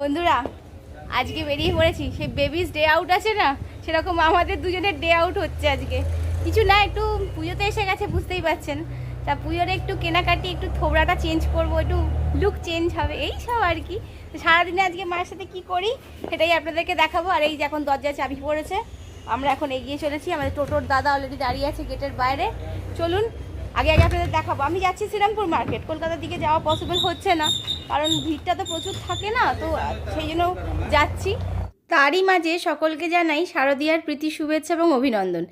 বন্ধুরা, আজকে বেরিয়ে পড়েছি। সেই বেবিস ডে আউট আছে না? সেরকম আমাদের দুজনের ডে আউট হচ্ছে আজকে। কিছু না, একটু পুজোতে এসে গেছে, বুঝতেই পারছেন। তা পুজোর একটু কেনাকাটি, একটু থোবড়াটা চেঞ্জ করব, একটু লুক চেঞ্জ হবে, এই সব আর কি। সারাদিনে আজকে মায়ের সাথে কি করি, সেটাই আপনাদেরকে দেখাবো। আর এই যে এখন দরজায় চাবি পড়েছে, আমরা এখন এগিয়ে চলেছি। আমাদের টোটোর দাদা অলরেডি দাঁড়িয়ে আছে গেটের বাইরে। চলুন আগে আগে আপনাদের দেখাবো। আমি যাচ্ছি শ্রীরামপুর মার্কেট কলকাতার দিকে যাওয়া পসিবল হচ্ছে না। কারণ ভিড়টা তো প্রচুর থাকে না, তো সেই জন্য যাচ্ছি। তারই মাঝে সকলকে জানাই শারদীয়ার প্রীতি শুভেচ্ছা এবং অভিনন্দন।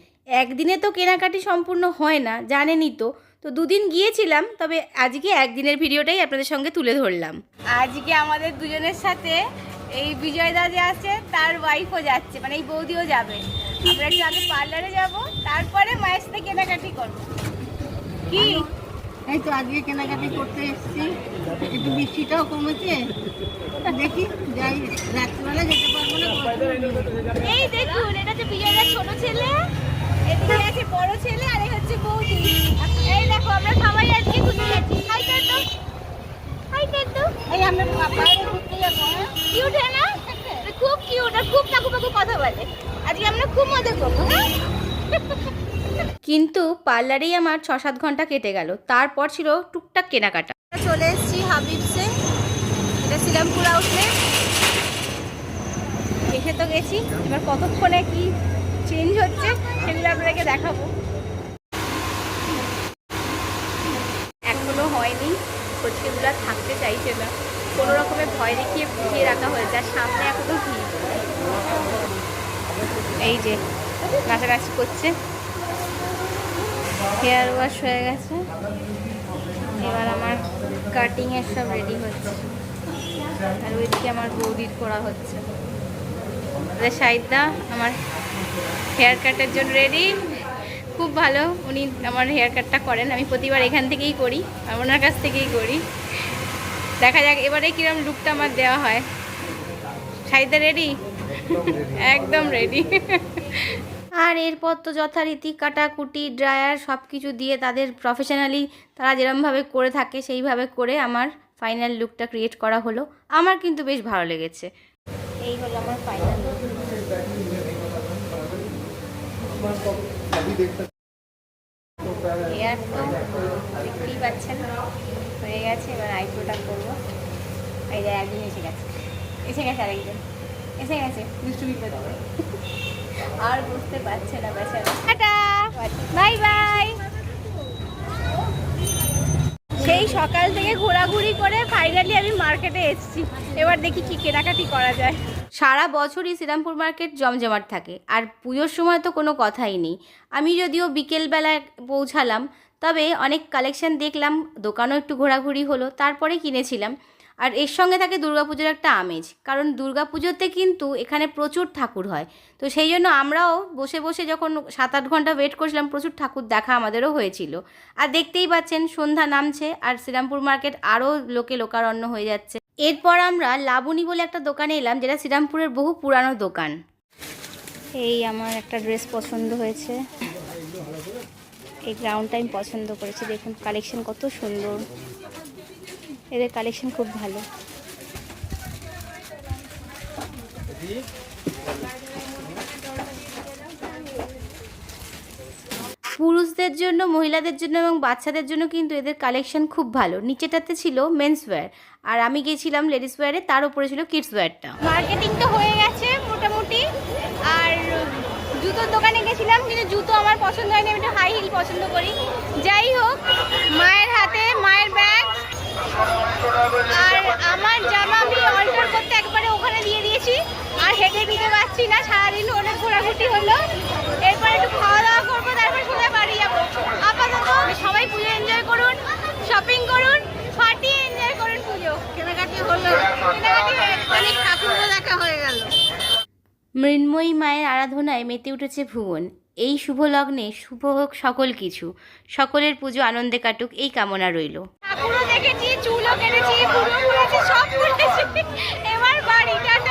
একদিনে তো কেনাকাটি সম্পূর্ণ হয় না, জানেনই তো। তো দুদিন গিয়েছিলাম, তবে আজকে একদিনের ভিডিওটাই আপনাদের সঙ্গে তুলে ধরলাম। আজকে আমাদের দুজনের সাথে এই বিজয় দা যে আছে, তার ওয়াইফও যাচ্ছে মানে এই বৌদিও যাবে। আমরা একটু আগে পার্লারে যাব, তারপরে মায়ের সাথে কেনাকাটি করব। কি? এই তো আজকে কেনাকাটি করতে এসেছি। একটু বৃষ্টিটাও কমেছে। দেখি যাই রাত্রিবেলা যেতে পারব না এই দেখুন এটা বিজয়দার ছোট ছেলে এদিকে আছে বড় ছেলে আর এই হচ্ছে বৌদি। এই দেখো আমরা সবাই আজকে ঘুরতে যাচ্ছি। হাই কাটু হাই কাটু এই আমরা বাইরে ঘুরতে যাব হ্যাঁ? কিউট হ্যাঁ না? খুব কিউট আর খুব কাকু কাকু কথা বলে। আজকে আমরা খুব মজা করব হ্যাঁ? কিন্তু পার্লারেই আমার ছ সাত ঘণ্টা কেটে গেল। তারপর ছিল টুকটাক কেনাকাটা। চলে এসেছি হাবিবসে এটা শ্রীরামপুর আউটলেট এসে তো গেছি। এবার কতক্ষণে কি চেঞ্জ হচ্ছে সেগুলো আপনাদেরকে দেখাবো। এখনও হয়নি। কোচকেগুলো থাকতে চাইছে না। কোনো রকমের ভয় দেখিয়ে বুঝিয়ে রাখা হয়েছে। আর সামনে এখনও ভিড়। এই যে নাচানাচি করছে। হেয়ার ওয়াশ হয়ে গেছে। এবার আমার কাটিংয়ের সব রেডি হচ্ছে। আর ওইদিকে আমার বৌদির করা হচ্ছে। সাইদা আমার হেয়ার কাটের জন্য রেডি খুব ভালো উনি আমার হেয়ার কাটটা করেন। আমি প্রতিবার এখান থেকেই করি আর ওনার কাছ থেকেই করি। দেখা যাক এবারে কিরম লুকটা আমার দেওয়া হয়। সাইদা রেডি একদম রেডি আর এরপর তো যথারীতি কাটাকুটি ড্রায়ার সব কিছু দিয়ে তাদের প্রফেশনালি তারা যেরমভাবে করে থাকে সেইভাবে করে আমার ফাইনাল লুকটা ক্রিয়েট করা হলো। আমার কিন্তু বেশ ভালো লেগেছে। এই হলো আমার ফাইনাল এয়ার তো দেখতেই পাচ্ছেন হয়ে গেছে এবার আইব্রোটা করব। এই যে একদিন এসে গেছে। এসে গেছে আরেকজন এসে গেছে। দুষ্টুমি করতে আর বুঝতে পারছে না বেচারা। Bye bye. সেই সকাল থেকে ঘোরাঘুরি করে ফাইনালি আমি মার্কেটে এসেছি। এবার দেখি কি কেনাকাটি করা যায়। সারা বছরই শ্রীরামপুর মার্কেট জমজমাট থাকে, আর পুজোর সময় তো কোনো কথাই নেই। আমি যদিও বিকেলবেলায় পৌঁছালাম, তবে অনেক কালেকশন দেখলাম, দোকানও একটু ঘোরাঘুরি হলো, তারপরে কিনেছিলাম। আর এর সঙ্গে থাকে দুর্গাপুজোর একটা আমেজ। কারণ দুর্গাপুজোতে কিন্তু এখানে প্রচুর ঠাকুর হয়। তো সেই জন্য আমরাও বসে বসে যখন সাত আট ঘণ্টা ওয়েট করছিলাম, প্রচুর ঠাকুর দেখা আমাদেরও হয়েছিল। আর দেখতেই পাচ্ছেন সন্ধ্যা নামছে আর শ্রীরামপুর মার্কেট আরও লোকে লোকারণ্য হয়ে যাচ্ছে। এরপর আমরা লাবণী বলে একটা দোকানে এলাম, যেটা শ্রীরামপুরের বহু পুরানো দোকান। এই আমার একটা ড্রেস পছন্দ হয়েছে। এই গ্রাউন্ডটা আমি পছন্দ করেছি। দেখুন কালেকশন কত সুন্দর। এদের কালেকশন খুব ভালো। পুরুষদের জন্য, মহিলাদের জন্য এবং বাচ্চাদের জন্য কিন্তু এদের কালেকশন খুব ভালো। নিচেটাতে ছিল মেন্স ওয়্যার আর আমি গেছিলাম লেডিস ওয়্যারে তার উপরে ছিল কিডস ওয়্যারটা মার্কেটিং তো হয়ে গেছে মোটামুটি। আর জুতোর দোকানে গেছিলাম, কিন্তু জুতো আমার পছন্দ হয়নি, আমি একটু হাই হিল পছন্দ করি। যাই হোক, মায়ের হাতে, মায়ের ব্যাগ আর আমার জামা আমি অল্টার করতে একবারে ওখানে দিয়ে দিয়েছি পারছি না সারাদিন অনেক ঘোরাঘুরি হলো। এরপর একটু খাওয়া দাওয়া করব তারপর সোজা বাড়ি যাব। আপাতত সবাই পুজো এনজয় করুন শপিং করুন ফাটিয়ে এনজয় করুন পুজো। কেনাকাটি হলো। কেনাকাটি অনেক ঠাকুরও দেখা হয়ে গেল। মৃন্ময়ী মায়ের আরাধনায় মেতে উঠেছে ভুবন। এই শুভ লগ্নে শুভ হোক সকল কিছু। সকলের পুজো আনন্দে কাটুক এই কামনা রইল। ঠাকুরও দেখেছি চুলও কেটেছি পুরো সব করেছি। এবার বাড়ি টাটা।